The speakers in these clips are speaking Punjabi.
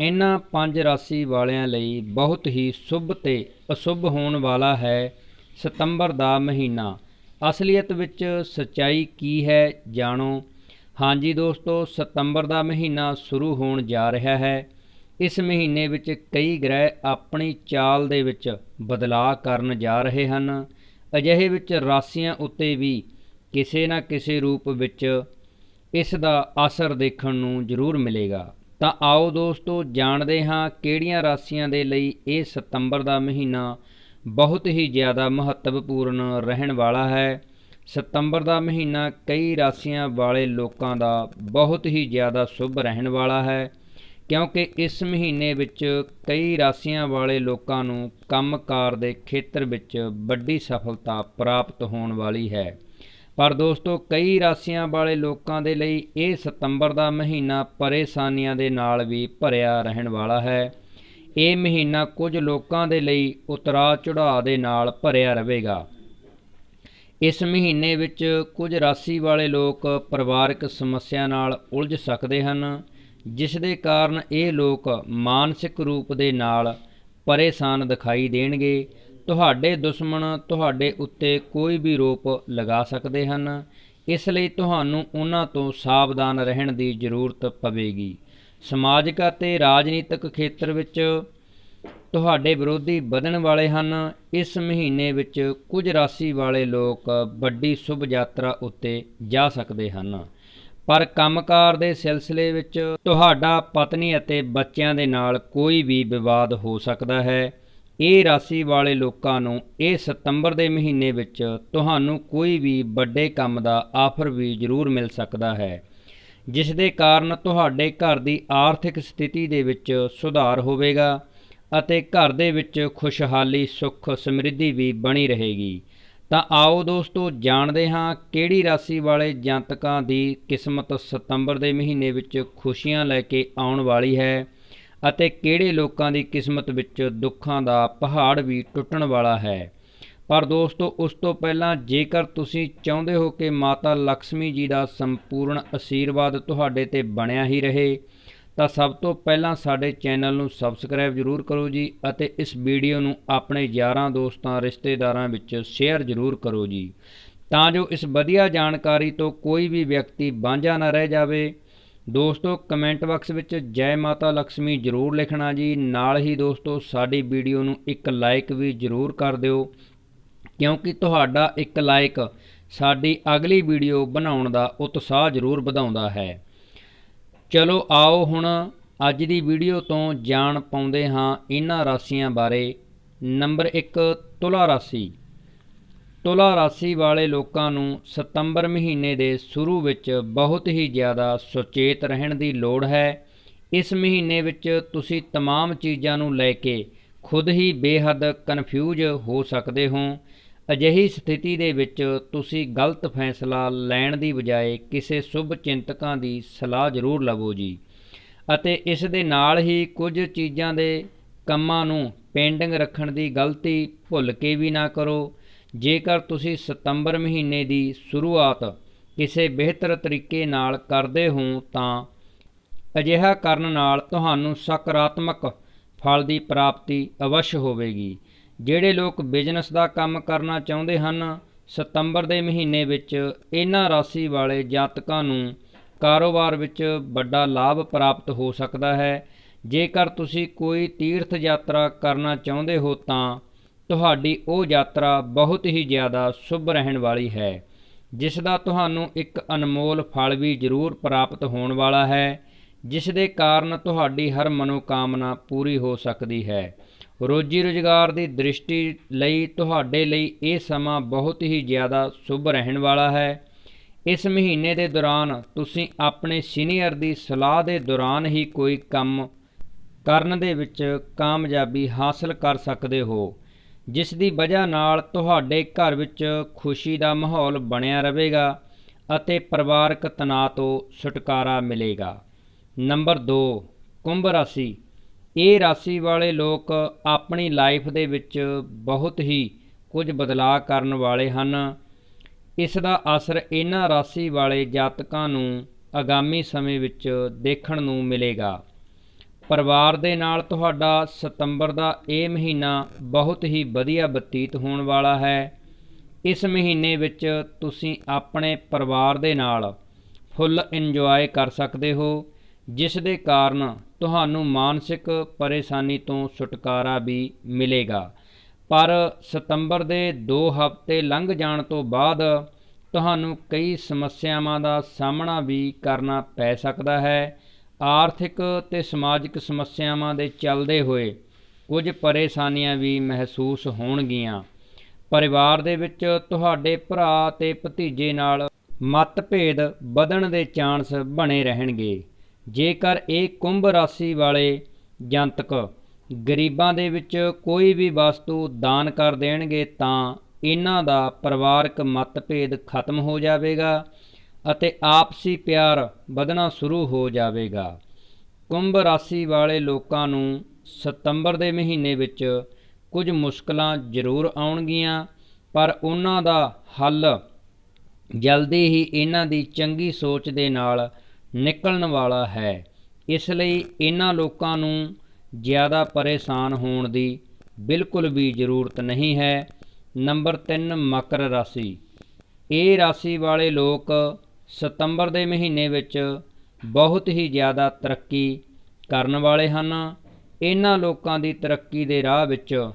ਇਹਨਾਂ ਪੰਜ ਰਾਸ਼ੀ ਵਾਲਿਆਂ ਲਈ ਬਹੁਤ ਹੀ ਸ਼ੁਭ ਤੇ ਅਸ਼ੁਭ ਹੋਣ ਵਾਲਾ ਹੈ ਸਤੰਬਰ ਦਾ ਮਹੀਨਾ। ਅਸਲੀਅਤ ਵਿੱਚ ਸੱਚਾਈ ਕੀ ਹੈ ਜਾਣੋ? ਹਾਂਜੀ ਦੋਸਤੋ, ਸਤੰਬਰ ਦਾ ਮਹੀਨਾ ਸ਼ੁਰੂ ਹੋਣ ਜਾ ਰਿਹਾ ਹੈ। ਇਸ ਮਹੀਨੇ ਵਿੱਚ ਕਈ ਗ੍ਰਹਿ ਆਪਣੀ ਚਾਲ ਦੇ ਵਿੱਚ ਬਦਲਾਅ ਕਰਨ ਜਾ ਰਹੇ ਹਨ। ਅਜਿਹੇ ਵਿੱਚ ਰਾਸ਼ੀਆਂ ਉੱਤੇ ਵੀ ਕਿਸੇ ਨਾ ਕਿਸੇ ਰੂਪ ਵਿੱਚ ਇਸ ਦਾ ਅਸਰ ਦੇਖਣ ਨੂੰ ਜ਼ਰੂਰ ਮਿਲੇਗਾ। ਤਾਂ ਆਓ ਦੋਸਤੋ ਜਾਣਦੇ ਹਾਂ ਕਿਹੜੀਆਂ ਰਾਸ਼ੀਆਂ ਦੇ ਲਈ ਇਹ ਸਤੰਬਰ ਦਾ ਮਹੀਨਾ ਬਹੁਤ ਹੀ ਜ਼ਿਆਦਾ ਮਹੱਤਵਪੂਰਨ ਰਹਿਣ ਵਾਲਾ ਹੈ। ਸਤੰਬਰ ਦਾ ਮਹੀਨਾ ਕਈ ਰਾਸ਼ੀਆਂ ਵਾਲੇ ਲੋਕਾਂ ਦਾ ਬਹੁਤ ਹੀ ਜ਼ਿਆਦਾ ਸ਼ੁਭ ਰਹਿਣ ਵਾਲਾ ਹੈ, ਕਿਉਂਕਿ ਇਸ ਮਹੀਨੇ ਵਿੱਚ ਕਈ ਰਾਸ਼ੀਆਂ ਵਾਲੇ ਲੋਕਾਂ ਨੂੰ ਕੰਮਕਾਰ ਦੇ ਖੇਤਰ ਵਿੱਚ ਵੱਡੀ ਸਫਲਤਾ ਪ੍ਰਾਪਤ ਹੋਣ ਵਾਲੀ ਹੈ। ਪਰ ਦੋਸਤੋ, ਕਈ ਰਾਸ਼ੀਆਂ ਵਾਲੇ ਲੋਕਾਂ ਦੇ ਲਈ ਇਹ ਸਤੰਬਰ ਦਾ ਮਹੀਨਾ ਪਰੇਸ਼ਾਨੀਆਂ ਦੇ ਨਾਲ ਵੀ ਭਰਿਆ ਰਹਿਣ ਵਾਲਾ ਹੈ। ਇਹ ਮਹੀਨਾ ਕੁਝ ਲੋਕਾਂ ਦੇ ਲਈ ਉਤਰਾਅ ਚੜਾਅ ਦੇ ਨਾਲ ਭਰਿਆ ਰਹੇਗਾ। ਇਸ ਮਹੀਨੇ ਵਿੱਚ ਕੁਝ ਰਾਸ਼ੀ ਵਾਲੇ ਲੋਕ ਪਰਿਵਾਰਕ ਸਮੱਸਿਆ ਨਾਲ ਉਲਝ ਸਕਦੇ ਹਨ, ਜਿਸ ਦੇ ਕਾਰਨ ਇਹ ਲੋਕ ਮਾਨਸਿਕ ਰੂਪ ਦੇ ਨਾਲ ਪਰੇਸ਼ਾਨ ਦਿਖਾਈ ਦੇਣਗੇ ਤੁਹਾਡੇ ਦੁਸ਼ਮਣ ਤੁਹਾਡੇ ਉੱਤੇ ਕੋਈ ਵੀ ਰੋਪ ਲਗਾ ਸਕਦੇ ਹਨ। ਇਸ ਲਈ ਤੁਹਾਨੂੰ ਉਹਨਾਂ ਤੋਂ ਸਾਵਧਾਨ ਰਹਿਣ ਦੀ ਜ਼ਰੂਰਤ ਪਵੇਗੀ। ਸਮਾਜਿਕ ਅਤੇ ਰਾਜਨੀਤਿਕ ਖੇਤਰ ਵਿੱਚ ਤੁਹਾਡੇ ਵਿਰੋਧੀ ਵਧਣ ਵਾਲੇ ਹਨ। ਇਸ ਮਹੀਨੇ ਵਿੱਚ ਕੁਝ ਰਾਸ਼ੀ ਵਾਲੇ ਲੋਕ ਵੱਡੀ ਸ਼ੁਭ ਯਾਤਰਾ ਉੱਤੇ ਜਾ ਸਕਦੇ ਹਨ। ਪਰ ਕੰਮਕਾਰ ਦੇ ਸਿਲਸਿਲੇ ਵਿੱਚ ਤੁਹਾਡਾ ਪਤਨੀ ਅਤੇ ਬੱਚਿਆਂ ਦੇ ਨਾਲ ਕੋਈ ਵੀ ਵਿਵਾਦ ਹੋ ਸਕਦਾ ਹੈ। ਇਹ ਰਾਸ਼ੀ ਵਾਲੇ ਲੋਕਾਂ ਨੂੰ ਇਹ ਸਤੰਬਰ ਦੇ ਮਹੀਨੇ ਵਿੱਚ ਤੁਹਾਨੂੰ ਕੋਈ ਵੀ ਵੱਡੇ ਕੰਮ ਦਾ ਆਫਰ ਵੀ ਜ਼ਰੂਰ ਮਿਲ ਸਕਦਾ ਹੈ, ਜਿਸ ਦੇ ਕਾਰਨ ਤੁਹਾਡੇ ਘਰ ਦੀ ਆਰਥਿਕ ਸਥਿਤੀ ਦੇ ਵਿੱਚ ਸੁਧਾਰ ਹੋਵੇਗਾ ਅਤੇ ਘਰ ਦੇ ਵਿੱਚ ਖੁਸ਼ਹਾਲੀ, ਸੁੱਖ, ਸਮਰਿੱਧੀ ਵੀ ਬਣੀ ਰਹੇਗੀ। ਤਾਂ ਆਓ ਦੋਸਤੋ, ਜਾਣਦੇ ਹਾਂ ਕਿਹੜੀ ਰਾਸ਼ੀ ਵਾਲੇ ਜਨਤਕਾਂ ਦੀ ਕਿਸਮਤ ਸਤੰਬਰ ਦੇ ਮਹੀਨੇ ਵਿੱਚ ਖੁਸ਼ੀਆਂ ਲੈ ਕੇ ਆਉਣ ਵਾਲੀ ਹੈ। ਅਤੇ ਕਿਹੜੇ ਲੋਕਾਂ ਦੀ ਕਿਸਮਤ ਵਿੱਚ ਦੁੱਖਾਂ ਦਾ ਪਹਾੜ ਵੀ ਟੁੱਟਣ ਵਾਲਾ ਹੈ? ਪਰ ਦੋਸਤੋ, ਉਸ ਤੋਂ ਪਹਿਲਾਂ ਜੇਕਰ ਤੁਸੀਂ ਚਾਹੁੰਦੇ ਹੋ ਕਿ ਮਾਤਾ ਲక్ష్ਮੀ ਜੀ ਦਾ ਸੰਪੂਰਨ ਆਸ਼ੀਰਵਾਦ ਤੁਹਾਡੇ ਤੇ ਬਣਿਆ ਹੀ ਰਹੇ, ਤਾਂ ਸਭ ਤੋਂ ਪਹਿਲਾਂ ਸਾਡੇ ਚੈਨਲ ਨੂੰ ਸਬਸਕ੍ਰਾਈਬ ਜ਼ਰੂਰ ਕਰੋ ਜੀ ਅਤੇ ਇਸ ਵੀਡੀਓ ਨੂੰ ਆਪਣੇ ਯਾਰਾਂ ਦੋਸਤਾਂ, ਰਿਸ਼ਤੇਦਾਰਾਂ ਵਿੱਚ ਸ਼ੇਅਰ ਜ਼ਰੂਰ ਕਰੋ ਜੀ। ਤਾਂ ਜੋ ਇਸ ਵਧੀਆ ਜਾਣਕਾਰੀ ਤੋਂ ਕੋਈ ਵੀ ਵਿਅਕਤੀ ਵਾਂਝਾ ਨਾ ਰਹਿ ਜਾਵੇ ਦੋਸਤੋ ਕਮੈਂਟ ਬਾਕਸ ਵਿੱਚ ਜੈ ਮਾਤਾ ਲక్ష్ਮੀ ਜ਼ਰੂਰ ਲਿਖਣਾ ਜੀ। ਨਾਲ ਹੀ ਦੋਸਤੋ, ਸਾਡੀ ਵੀਡੀਓ ਨੂੰ ਇੱਕ ਲਾਈਕ ਵੀ ਜ਼ਰੂਰ ਕਰ ਦਿਓ, ਕਿਉਂਕਿ ਤੁਹਾਡਾ ਇੱਕ ਲਾਈਕ ਸਾਡੀ ਅਗਲੀ ਵੀਡੀਓ ਬਣਾਉਣ ਦਾ ਉਤਸ਼ਾਹ ਜ਼ਰੂਰ ਵਧਾਉਂਦਾ ਹੈ। ਚਲੋ ਆਓ ਹੁਣ ਅੱਜ ਦੀ ਵੀਡੀਓ ਤੋਂ ਜਾਣ ਪਾਉਂਦੇ ਹਾਂ ਇਹਨਾਂ ਰਾਸ਼ੀਆਂ ਬਾਰੇ। ਨੰਬਰ 1 ਤੁਲਾ ਰਾਸ਼ੀ। ਤੁਲਾ ਰਾਸ਼ੀ ਵਾਲੇ ਲੋਕਾਂ ਨੂੰ ਸਤੰਬਰ ਮਹੀਨੇ ਦੇ ਸ਼ੁਰੂ ਵਿੱਚ ਬਹੁਤ ਹੀ ਜ਼ਿਆਦਾ ਸੁਚੇਤ ਰਹਿਣ ਦੀ ਲੋੜ ਹੈ ਇਸ ਮਹੀਨੇ ਵਿੱਚ ਤੁਸੀਂ तमाम ਚੀਜ਼ਾਂ ਨੂੰ ਲੈ ਕੇ ਖੁਦ ਹੀ ਬੇਹੱਦ ਕਨਫਿਊਜ਼ ਹੋ ਸਕਦੇ ਹੋ ਅਜਿਹੀ ਸਥਿਤੀ ਦੇ ਵਿੱਚ ਤੁਸੀਂ ਗਲਤ ਫੈਸਲਾ ਲੈਣ ਦੀ ਬਜਾਏ ਕਿਸੇ ਸ਼ੁਭ ਚਿੰਤਕਾਂ ਦੀ ਸਲਾਹ ਜ਼ਰੂਰ ਲਵੋ ਜੀ ਅਤੇ ਇਸ ਦੇ ਨਾਲ ਹੀ ਕੁਝ ਚੀਜ਼ਾਂ ਦੇ ਕੰਮਾਂ ਨੂੰ ਪੈਂਡਿੰਗ ਰੱਖਣ ਦੀ ਗਲਤੀ ਭੁੱਲ ਕੇ ਵੀ ਨਾ ਕਰੋ ਜੇਕਰ ਤੁਸੀਂ ਸਤੰਬਰ ਮਹੀਨੇ ਦੀ ਸ਼ੁਰੂਆਤ ਕਿਸੇ ਬਿਹਤਰ ਤਰੀਕੇ ਨਾਲ ਕਰਦੇ ਹੋ, ਤਾਂ ਅਜਿਹਾ ਕਰਨ ਨਾਲ ਤੁਹਾਨੂੰ ਸਕਾਰਾਤਮਕ ਫਲ ਦੀ ਪ੍ਰਾਪਤੀ ਅਵਸ਼ ਹੋਵੇਗੀ। ਜਿਹੜੇ ਲੋਕ ਬਿਜ਼ਨਸ ਦਾ ਕੰਮ ਕਰਨਾ ਚਾਹੁੰਦੇ ਹਨ, ਸਤੰਬਰ ਦੇ ਮਹੀਨੇ ਵਿੱਚ ਇਹਨਾਂ ਰਾਸ਼ੀ ਵਾਲੇ ਜਾਤਕਾਂ ਨੂੰ ਕਾਰੋਬਾਰ ਵਿੱਚ ਵੱਡਾ ਲਾਭ ਪ੍ਰਾਪਤ ਹੋ ਸਕਦਾ ਹੈ। ਜੇਕਰ ਤੁਸੀਂ ਕੋਈ ਤੀਰਥ ਯਾਤਰਾ ਕਰਨਾ ਚਾਹੁੰਦੇ ਹੋ, ਤਾਂ ਤੁਹਾਡੀ ਉਹ ਯਾਤਰਾ ਬਹੁਤ ਹੀ ਜ਼ਿਆਦਾ ਸ਼ੁਭ ਰਹਿਣ ਵਾਲੀ ਹੈ, ਜਿਸ ਦਾ ਤੁਹਾਨੂੰ ਇੱਕ ਅਨਮੋਲ ਫਲ ਵੀ ਜ਼ਰੂਰ ਪ੍ਰਾਪਤ ਹੋਣ ਵਾਲਾ ਹੈ, ਜਿਸ ਦੇ ਕਾਰਨ ਤੁਹਾਡੀ ਹਰ ਮਨੋਕਾਮਨਾ ਪੂਰੀ ਹੋ ਸਕਦੀ ਹੈ। ਰੋਜੀ ਰੁਜ਼ਗਾਰ ਦੀ ਦ੍ਰਿਸ਼ਟੀ ਲਈ ਤੁਹਾਡੇ ਲਈ ਇਹ ਸਮਾਂ ਬਹੁਤ ਹੀ ਜ਼ਿਆਦਾ ਸ਼ੁਭ ਰਹਿਣ ਵਾਲਾ ਹੈ। ਇਸ ਮਹੀਨੇ ਦੇ ਦੌਰਾਨ ਤੁਸੀਂ ਆਪਣੇ ਸੀਨੀਅਰ ਦੀ ਸਲਾਹ ਦੇ ਦੌਰਾਨ ਹੀ ਕੋਈ ਕੰਮ ਕਰਨ ਦੇ ਵਿੱਚ ਕਾਮਯਾਬੀ ਹਾਸਲ ਕਰ ਸਕਦੇ ਹੋ। ਜਿਸ ਦੀ ਵਜ੍ਹਾ ਨਾਲ ਤੁਹਾਡੇ ਘਰ ਵਿੱਚ ਖੁਸ਼ੀ ਦਾ ਮਾਹੌਲ ਬਣਿਆ ਰਹੇਗਾ ਅਤੇ ਪਰਿਵਾਰਕ ਤਣਾਅ ਤੋਂ ਛੁਟਕਾਰਾ ਮਿਲੇਗਾ। ਨੰਬਰ 2 ਕੁੰਭ ਰਾਸ਼ੀ। ਇਹ ਰਾਸ਼ੀ ਵਾਲੇ ਲੋਕ ਆਪਣੀ ਲਾਈਫ ਦੇ ਵਿੱਚ ਬਹੁਤ ਹੀ ਕੁਝ ਬਦਲਾਅ ਕਰਨ ਵਾਲੇ ਹਨ। ਇਸ ਦਾ ਅਸਰ ਇਹਨਾਂ ਰਾਸ਼ੀ ਵਾਲੇ ਜਾਤਕਾਂ ਨੂੰ ਆਗਾਮੀ ਸਮੇਂ ਵਿੱਚ ਦੇਖਣ ਨੂੰ ਮਿਲੇਗਾ। ਪਰਿਵਾਰ ਦੇ ਨਾਲ ਤੁਹਾਡਾ ਸਤੰਬਰ ਦਾ ਇਹ ਮਹੀਨਾ ਬਹੁਤ ਹੀ ਵਧੀਆ ਬਤੀਤ ਹੋਣ ਵਾਲਾ ਹੈ। ਇਸ ਮਹੀਨੇ ਵਿੱਚ ਤੁਸੀਂ ਆਪਣੇ ਪਰਿਵਾਰ ਦੇ ਨਾਲ ਫੁੱਲ ਇੰਜੋਏ ਕਰ ਸਕਦੇ ਹੋ, ਜਿਸ ਦੇ ਕਾਰਨ ਤੁਹਾਨੂੰ ਮਾਨਸਿਕ ਪਰੇਸ਼ਾਨੀ ਤੋਂ ਛੁਟਕਾਰਾ ਵੀ ਮਿਲੇਗਾ। ਪਰ ਸਤੰਬਰ ਦੇ 2 ਹਫ਼ਤੇ ਲੰਘ ਜਾਣ ਤੋਂ ਬਾਅਦ ਤੁਹਾਨੂੰ ਕਈ ਸਮੱਸਿਆਵਾਂ ਦਾ ਸਾਹਮਣਾ ਵੀ ਕਰਨਾ ਪੈ ਸਕਦਾ ਹੈ। ਆਰਥਿਕ ਤੇ ਸਮਾਜਿਕ ਸਮੱਸਿਆਵਾਂ ਦੇ ਚੱਲਦੇ ਹੋਏ ਕੁਝ ਪਰੇਸ਼ਾਨੀਆਂ ਵੀ ਮਹਿਸੂਸ ਹੋਣਗੀਆਂ। ਪਰਿਵਾਰ ਦੇ ਵਿੱਚ ਤੁਹਾਡੇ ਭਰਾ ਤੇ ਭਤੀਜੇ ਨਾਲ ਮਤਭੇਦ ਵਧਣ ਦੇ ਚਾਂਸ ਬਣੇ ਰਹਿਣਗੇ। ਜੇਕਰ ਇਹ ਕੁੰਭ ਰਾਸ਼ੀ ਵਾਲੇ ਜਨਤਕ ਗਰੀਬਾਂ ਦੇ ਵਿੱਚ ਕੋਈ ਵੀ ਵਸਤੂ ਦਾਨ ਕਰ ਦੇਣਗੇ ਤਾਂ ਇਹਨਾਂ ਦਾ ਪਰਿਵਾਰਕ ਮਤਭੇਦ ਖਤਮ ਹੋ ਜਾਵੇਗਾ। ਅਤੇ ਆਪਸੀ ਪਿਆਰ ਵਧਣਾ ਸ਼ੁਰੂ ਹੋ ਜਾਵੇਗਾ। ਕੁੰਭ ਰਾਸ਼ੀ ਵਾਲੇ ਲੋਕਾਂ ਨੂੰ ਸਤੰਬਰ ਦੇ ਮਹੀਨੇ ਵਿੱਚ ਕੁਝ ਮੁਸ਼ਕਲਾਂ ਜ਼ਰੂਰ ਆਉਣਗੀਆਂ, ਪਰ ਉਹਨਾਂ ਦਾ ਹੱਲ ਜਲਦੀ ਹੀ ਇਹਨਾਂ ਦੀ ਚੰਗੀ ਸੋਚ ਦੇ ਨਾਲ ਨਿਕਲਣ ਵਾਲਾ ਹੈ। ਇਸ ਲਈ ਇਹਨਾਂ ਲੋਕਾਂ ਨੂੰ ਜ਼ਿਆਦਾ ਪਰੇਸ਼ਾਨ ਹੋਣ ਦੀ ਬਿਲਕੁਲ ਵੀ ਜ਼ਰੂਰਤ ਨਹੀਂ ਹੈ। ਨੰਬਰ 3 ਮਕਰ ਰਾਸ਼ੀ। ਇਹ ਰਾਸ਼ੀ ਵਾਲੇ ਲੋਕ ਸਤੰਬਰ ਦੇ ਮਹੀਨੇ ਵਿੱਚ ਬਹੁਤ ਹੀ ਜ਼ਿਆਦਾ ਤਰੱਕੀ ਕਰਨ ਵਾਲੇ ਹਨ। ਇਹਨਾਂ ਲੋਕਾਂ ਦੀ ਤਰੱਕੀ ਦੇ ਰਾਹ ਵਿੱਚ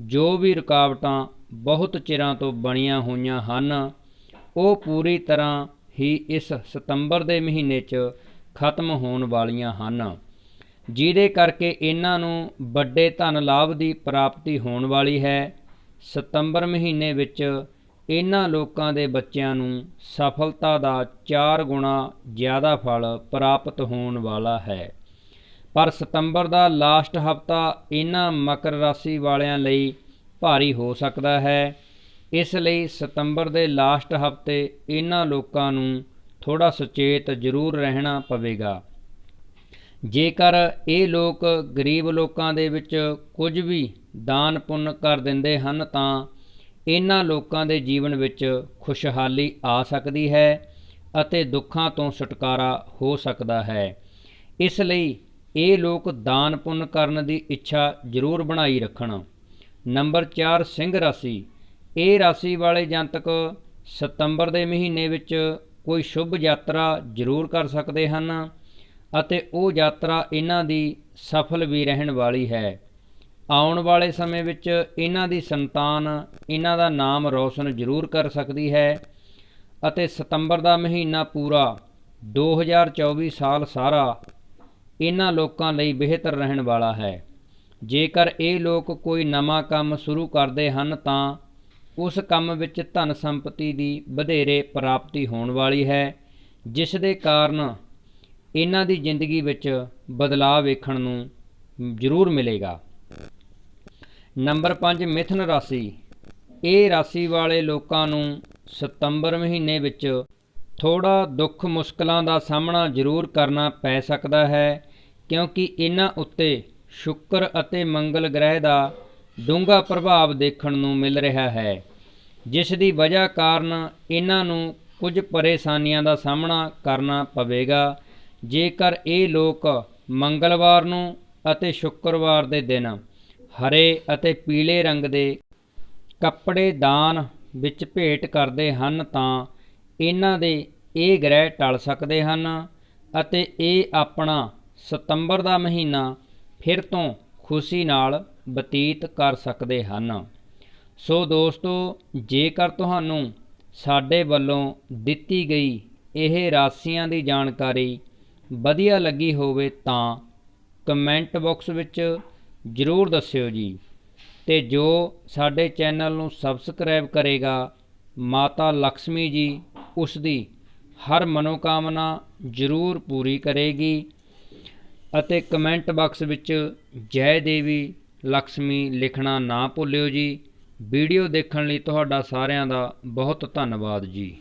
ਜੋ ਵੀ ਰੁਕਾਵਟਾਂ ਬਹੁਤ ਚਿਰਾਂ ਤੋਂ ਬਣੀਆਂ ਹੋਈਆਂ ਹਨ, ਉਹ ਪੂਰੀ ਤਰ੍ਹਾਂ ਹੀ ਇਸ ਸਤੰਬਰ ਦੇ ਮਹੀਨੇ 'ਚ ਖਤਮ ਹੋਣ ਵਾਲੀਆਂ ਹਨ। ਜਿਹਦੇ ਕਰਕੇ ਇਹਨਾਂ ਨੂੰ ਵੱਡੇ ਧਨ ਲਾਭ ਦੀ ਪ੍ਰਾਪਤੀ ਹੋਣ ਵਾਲੀ ਹੈ। ਸਤੰਬਰ ਮਹੀਨੇ ਵਿੱਚ ਇਹਨਾਂ ਲੋਕਾਂ ਦੇ ਬੱਚਿਆਂ ਨੂੰ ਸਫਲਤਾ ਦਾ 4 ਗੁਣਾ ਜ਼ਿਆਦਾ ਫਲ ਪ੍ਰਾਪਤ ਹੋਣ ਵਾਲਾ ਹੈ। ਪਰ ਸਤੰਬਰ ਦਾ ਲਾਸਟ ਹਫਤਾ ਇਹਨਾਂ ਮਕਰ ਰਾਸ਼ੀ ਵਾਲਿਆਂ ਲਈ ਭਾਰੀ ਹੋ ਸਕਦਾ ਹੈ। ਇਸ ਲਈ ਸਤੰਬਰ ਦੇ ਲਾਸਟ ਹਫ਼ਤੇ ਇਹਨਾਂ ਲੋਕਾਂ ਨੂੰ ਥੋੜਾ ਸੁਚੇਤ ਜ਼ਰੂਰ ਰਹਿਣਾ ਪਵੇਗਾ। ਜੇਕਰ ਇਹ ਲੋਕ ਗਰੀਬ ਲੋਕਾਂ ਦੇ ਵਿੱਚ ਕੁਝ ਵੀ ਦਾਨ ਪੁੰਨ ਕਰ ਦਿੰਦੇ ਹਨ ਤਾਂ ਇਹਨਾਂ ਲੋਕਾਂ ਦੇ ਜੀਵਨ ਵਿੱਚ ਖੁਸ਼ਹਾਲੀ ਆ ਸਕਦੀ ਹੈ ਅਤੇ ਦੁੱਖਾਂ ਤੋਂ ਛੁਟਕਾਰਾ ਹੋ ਸਕਦਾ ਹੈ। ਇਸ ਲਈ ਇਹ ਲੋਕ ਦਾਨ ਪੁੰਨ ਕਰਨ ਦੀ ਇੱਛਾ ਜ਼ਰੂਰ ਬਣਾਈ ਰੱਖਣ। ਨੰਬਰ 4 ਸਿੰਘ ਰਾਸ਼ੀ। ਇਹ ਰਾਸ਼ੀ ਵਾਲੇ ਜਨਤਕ ਸਤੰਬਰ ਦੇ ਮਹੀਨੇ ਵਿੱਚ ਕੋਈ ਸ਼ੁਭ ਯਾਤਰਾ ਜ਼ਰੂਰ ਕਰ ਸਕਦੇ ਹਨ ਅਤੇ ਉਹ ਯਾਤਰਾ ਇਹਨਾਂ ਦੀ ਸਫਲ ਵੀ ਰਹਿਣ ਵਾਲੀ ਹੈ। ਆਉਣ ਵਾਲੇ ਸਮੇਂ ਵਿੱਚ ਇਹਨਾਂ ਦੀ ਸੰਤਾਨ, ਇਹਨਾਂ ਦਾ ਨਾਮ ਰੌਸ਼ਨ ਜ਼ਰੂਰ ਕਰ ਸਕਦੀ ਹੈ ਅਤੇ ਸਤੰਬਰ ਦਾ ਮਹੀਨਾ ਪੂਰਾ 2024 ਸਾਲ ਸਾਰਾ ਇਹਨਾਂ ਲੋਕਾਂ ਲਈ ਬਿਹਤਰ ਰਹਿਣ ਵਾਲਾ ਹੈ। ਜੇਕਰ ਇਹ ਲੋਕ ਕੋਈ ਨਵਾਂ ਕੰਮ ਸ਼ੁਰੂ ਕਰਦੇ ਹਨ ਤਾਂ ਉਸ ਕੰਮ ਵਿੱਚ ਧਨ ਸੰਪਤੀ ਦੀ ਵਧੇਰੇ ਪ੍ਰਾਪਤੀ ਹੋਣ ਵਾਲੀ ਹੈ, ਜਿਸ ਦੇ ਕਾਰਨ ਇਹਨਾਂ ਦੀ ਜ਼ਿੰਦਗੀ ਵਿੱਚ ਬਦਲਾਅ ਵੇਖਣ ਨੂੰ ਜ਼ਰੂਰ ਮਿਲੇਗਾ। ਨੰਬਰ 5 ਮਿਥਨ ਰਾਸ਼ੀ। ਇਹ ਰਾਸ਼ੀ ਵਾਲੇ ਲੋਕਾਂ ਨੂੰ ਸਤੰਬਰ ਮਹੀਨੇ ਵਿੱਚ ਥੋੜਾ ਦੁੱਖ ਮੁਸ਼ਕਲਾਂ ਦਾ ਸਾਹਮਣਾ ਜ਼ਰੂਰ ਕਰਨਾ ਪੈ ਸਕਦਾ ਹੈ, ਕਿਉਂਕਿ ਇਹਨਾਂ ਉੱਤੇ ਸ਼ੁੱਕਰ ਅਤੇ ਮੰਗਲ ਗ੍ਰਹਿ ਦਾ ਡੂੰਘਾ ਪ੍ਰਭਾਵ ਦੇਖਣ ਨੂੰ ਮਿਲ ਰਿਹਾ ਹੈ, ਜਿਸ ਦੀ ਵਜ੍ਹਾ ਕਾਰਨ ਇਹਨਾਂ ਨੂੰ ਕੁਝ ਪਰੇਸ਼ਾਨੀਆਂ ਦਾ ਸਾਹਮਣਾ ਕਰਨਾ ਪਵੇਗਾ। ਜੇਕਰ ਇਹ ਲੋਕ ਮੰਗਲਵਾਰ ਨੂੰ ਅਤੇ ਸ਼ੁੱਕਰਵਾਰ ਦੇ ਦਿਨ ਹਰੇ ਅਤੇ ਪੀਲੇ ਰੰਗ ਦੇ ਕੱਪੜੇ ਦਾਨ ਵਿੱਚ ਭੇਟ ਕਰਦੇ ਹਨ ਤਾਂ ਇਹਨਾਂ ਦੇ ਇਹ ਗ੍ਰਹਿ ਟਲ ਸਕਦੇ ਹਨ ਅਤੇ ਇਹ ਆਪਣਾ ਸਤੰਬਰ ਦਾ ਮਹੀਨਾ ਫਿਰ ਤੋਂ ਖੁਸ਼ੀ ਨਾਲ ਬਤੀਤ ਕਰ ਸਕਦੇ ਹਨ। ਸੋ ਦੋਸਤੋ, ਜੇਕਰ ਤੁਹਾਨੂੰ ਸਾਡੇ ਵੱਲੋਂ ਦਿੱਤੀ ਗਈ ਇਹ ਰਾਸ਼ੀਆਂ ਦੀ ਜਾਣਕਾਰੀ ਵਧੀਆ ਲੱਗੀ ਹੋਵੇ ਤਾਂ ਕਮੈਂਟ ਬਾਕਸ ਵਿੱਚ ਜ਼ਰੂਰ ਦੱਸਿਓ ਜੀ। ਤੇ ਜੋ ਸਾਡੇ ਚੈਨਲ ਨੂੰ ਸਬਸਕ੍ਰਾਈਬ ਕਰੇਗਾ, ਮਾਤਾ ਲక్ష్ਮੀ ਜੀ, ਉਸ ਦੀ ਹਰ ਮਨੋਕਾਮਨਾ ਜ਼ਰੂਰ ਪੂਰੀ ਕਰੇਗੀ ਅਤੇ ਕਮੈਂਟ ਬਾਕਸ ਵਿੱਚ ਜੈ ਦੇਵੀ ਲక్ష్ਮੀ ਲਿਖਣਾ ਨਾ ਭੁੱਲਿਓ ਜੀ। ਵੀਡੀਓ ਦੇਖਣ ਲਈ ਤੁਹਾਡਾ ਸਾਰਿਆਂ ਦਾ ਬਹੁਤ ਧੰਨਵਾਦ ਜੀ।